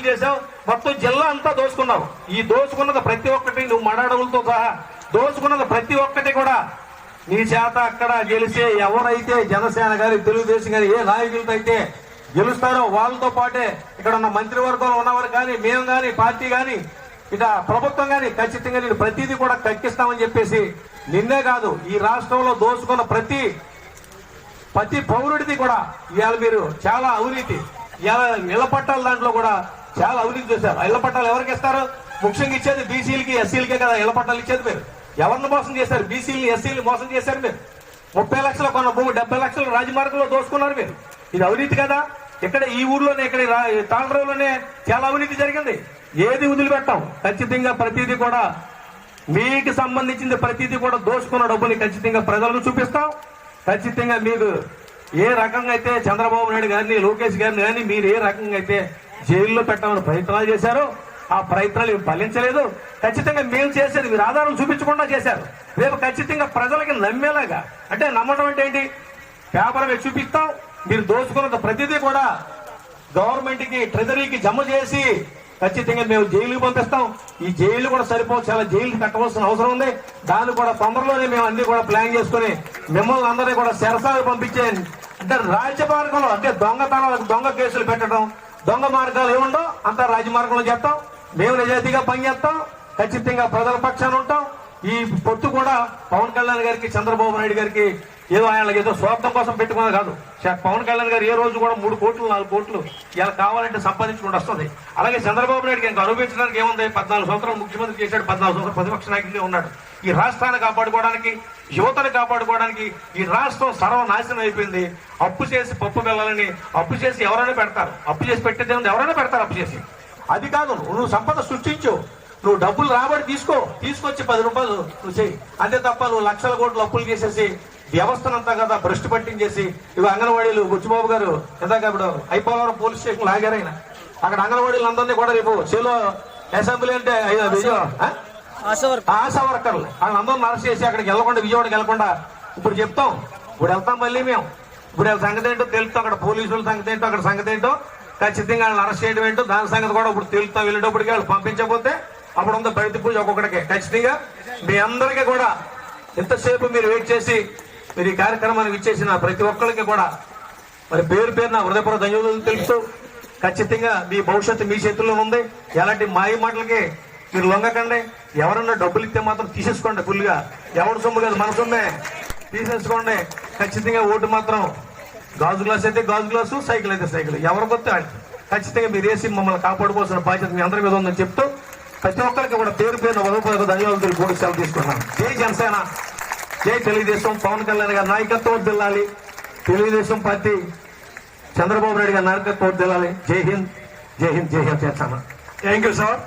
చేసావు మొత్తం జిల్లా అంతా దోచుకున్నావు ఈ దోచుకున్నది ప్రతి ఒక్కటి నువ్వు మడాడవులతో సహా దోచుకున్నది ప్రతి ఒక్కటి కూడా నీ చేత అక్కడ గెలిచే ఎవరైతే జనసేన గారి తెలుగుదేశం గారి ఏ నాయకులతో అయితే గెలుస్తారో వాళ్ళతో పాటే ఇక్కడ ఉన్న మంత్రివర్గంలో ఉన్నవారు కానీ మేము కానీ పార్టీ కానీ ఇక ప్రభుత్వం కానీ ఖచ్చితంగా నేను ప్రతిదీ కూడా కక్కిస్తామని చెప్పేసి నిన్నే కాదు ఈ రాష్ట్రంలో దోచుకున్న ప్రతి ప్రతి పౌరుడిది కూడా ఇవాళ మీరు చాలా అవినీతి. ఇవాళ నిలబట్టాలి దాంట్లో కూడా చాలా అవినీతి చేశారు. ఇళ్ళ పట్టాలు ఎవరికి ఇస్తారు? ముఖ్యంగా ఇచ్చేది బీసీలకి ఎస్సీలకే కదా ఇళ్ళ పట్టాలు ఇచ్చేది మీరు. ఎవరిని మోసం చేశారు? బీసీలని ఎస్సీలు మోసం చేశారు మీరు. ముప్పై లక్షల కొన్న భూమి డెబ్బై లక్షలు రాజమార్గంలో దోసుకున్నారు మీరు. ఇది అవినీతి కదా? ఇక్కడ ఈ ఊర్లోనే ఇక్కడ ఈ తాండ్రంలోనే చాలా అవినీతి జరిగింది. ఏది వదిలిపెట్టాం? ఖచ్చితంగా ప్రతిదీ కూడా మీకు సంబంధించింది ప్రతిదీ కూడా దోచుకున్న డబ్బుని ఖచ్చితంగా ప్రజలకు చూపిస్తాం. ఖచ్చితంగా మీరు ఏ రకంగా అయితే చంద్రబాబు నాయుడు గారిని లోకేష్ గారిని కానీ మీరు ఏ రకంగా అయితే జైల్లో పెట్టాలని ప్రయత్నాలు చేశారు. ఆ ప్రయత్నాలు ఏం ఫలించలేదు. ఖచ్చితంగా మేము చేసేది మీరు ఆధారం చూపించకుండా చేశారు. రేపు ఖచ్చితంగా ప్రజలకి నమ్మేలాగా అంటే నమ్మడం అంటే ఏంటి? పేపర్ మీద చూపిస్తాం. మీరు దోచుకున్న ప్రతిదీ కూడా గవర్నమెంట్కి ట్రెజరీకి జమ చేసి ఖచ్చితంగా మేము జైలుకి పంపిస్తాం. ఈ జైలు కూడా సరిపోవచ్చు చాలా జైలు కట్టవలసిన అవసరం ఉంది. దాన్ని కూడా తొందరలోనే మేము అన్ని కూడా ప్లాన్ చేసుకుని మిమ్మల్ని అందరినీ కూడా శరసాలు పంపించే అంటే రాజ్య మార్గంలో అంటే దొంగతనాలకు దొంగ కేసులు పెట్టడం దొంగ మార్గాలు ఏముండో అంతా రాజమార్గంలో చేస్తాం. మేము నిజాయితీగా పనిచేస్తాం. ఖచ్చితంగా ప్రజల పక్షాన ఉంటాం. ఈ పొత్తు కూడా పవన్ కళ్యాణ్ గారికి చంద్రబాబు నాయుడు గారికి ఏదో ఆయనకి ఏదో స్వార్థం కోసం పెట్టుకున్నది కాదు. పవన్ కళ్యాణ్ గారు ఏ రోజు కూడా మూడు కోట్లు నాలుగు కోట్లు ఇలా కావాలంటే సంపాదించుకుంటూ వస్తుంది. అలాగే చంద్రబాబు నాయుడుకి ఇంకా అనుభవించడానికి ఏముంది? పద్నాలుగు సంవత్సరాలు ముఖ్యమంత్రి చేశాడు పద్నాలుగు సంవత్సరాలు ప్రతిపక్ష నాయకుడిగా ఉన్నాడు. ఈ రాష్ట్రాన్ని కాపాడుకోవడానికి యువతను కాపాడుకోవడానికి ఈ రాష్ట్రం సర్వనాశనం అయిపోయింది. అప్పు చేసి పప్పు వెళ్ళాలని అప్పు చేసి ఎవరైనా పెడతారు. అప్పు చేసి పెట్టేది ఎవరైనా పెడతారు అప్పు చేసి. అది కాదు నువ్వు సంపద సృష్టించు. నువ్వు డబ్బులు రాబడి తీసుకో. తీసుకొచ్చి పది రూపాయలు నువ్వు చేయి అంతే తప్ప నువ్వు లక్షల కోట్లు అప్పులు చేసేసి వ్యవస్థనంతా కదా భ్రష్టు పట్టించేసి ఇవి అంగన్వాడీలు బుచ్చిబాబు గారు ఇందాక ఇప్పుడు ఐపోలవరం పోలీస్ స్టేషన్ లాగారు ఆయన. అక్కడ అంగన్వాడీలు అందరినీ కూడా రేపు చేలో అసెంబ్లీ అంటే అయ్యో, విజయవాడ ఆ? ఆశా వర్కర్లు. వాళ్ళందరిని అరెస్ట్ చేసి అక్కడికి వెళ్ళకుండా విజయవాడకి వెళ్ళకుండా ఇప్పుడు చెప్తాం. ఇప్పుడు వెళ్తాం మళ్ళీ మేము. ఇప్పుడు సంగతి ఏంటో తెలుస్తాం. అక్కడ పోలీసుల సంగతి ఏంటో అక్కడ సంగతి ఏంటో. ఖచ్చితంగా వాళ్ళని అరెస్ట్ చేయడం ఏంటో దాని సంగతి కూడా ఇప్పుడు తెలుస్తాం. వెళ్ళేటప్పటికి వాళ్ళు పంపించకపోతే అప్పుడు ఉంది బయట పూజ ఒక్కొక్కడికే. ఖచ్చితంగా మీ అందరికీ కూడా ఎంతసేపు మీరు వెయిట్ చేసి మీరు ఈ కార్యక్రమానికి ఇచ్చేసిన ప్రతి ఒక్కరికి కూడా మరి పేరు పేరు నా హృదయపూర్వక ధన్యవాదాలు తెలుపుతూ ఖచ్చితంగా మీ భవిష్యత్తు మీ చేతుల్లో ఉంది. ఎలాంటి మాయ మాటలకి మీరు లొంగకండి. ఎవరన్నా డబ్బులు ఇస్తే మాత్రం తీసేసుకోండి ఫుల్గా ఎవరి సొమ్ము కాదు మన సొమ్మే. తీసేసుకోండి. ఖచ్చితంగా ఓటు మాత్రం గాజు గ్లాస్ అయితే గాజు గ్లాసు సైకిల్ అయితే సైకిల్. ఎవరు కొత్త ఖచ్చితంగా మీరు వేసి మమ్మల్ని కాపాడుకోవాల్సిన బాధ్యత మీ అందరి మీద ఉందని చెప్తూ ప్రతి ఒక్కరికి కూడా పేరు పేరు ఉదయపూర్వక ధన్యవాదాలు తెలుపుకుంటూ సెలవు తీసుకున్నాను జై జనసేన. జై తెలుగుదేశం పవన్ కళ్యాణ్ గారి నాయకత్వం దిల్లాలి తెలుగుదేశం పార్టీ చంద్రబాబు నాయుడు గారి నాయకత్వం దిల్లాలి జై హింద్. జై హింద్ జై హింద్ చేస్తాను. Thank you sir.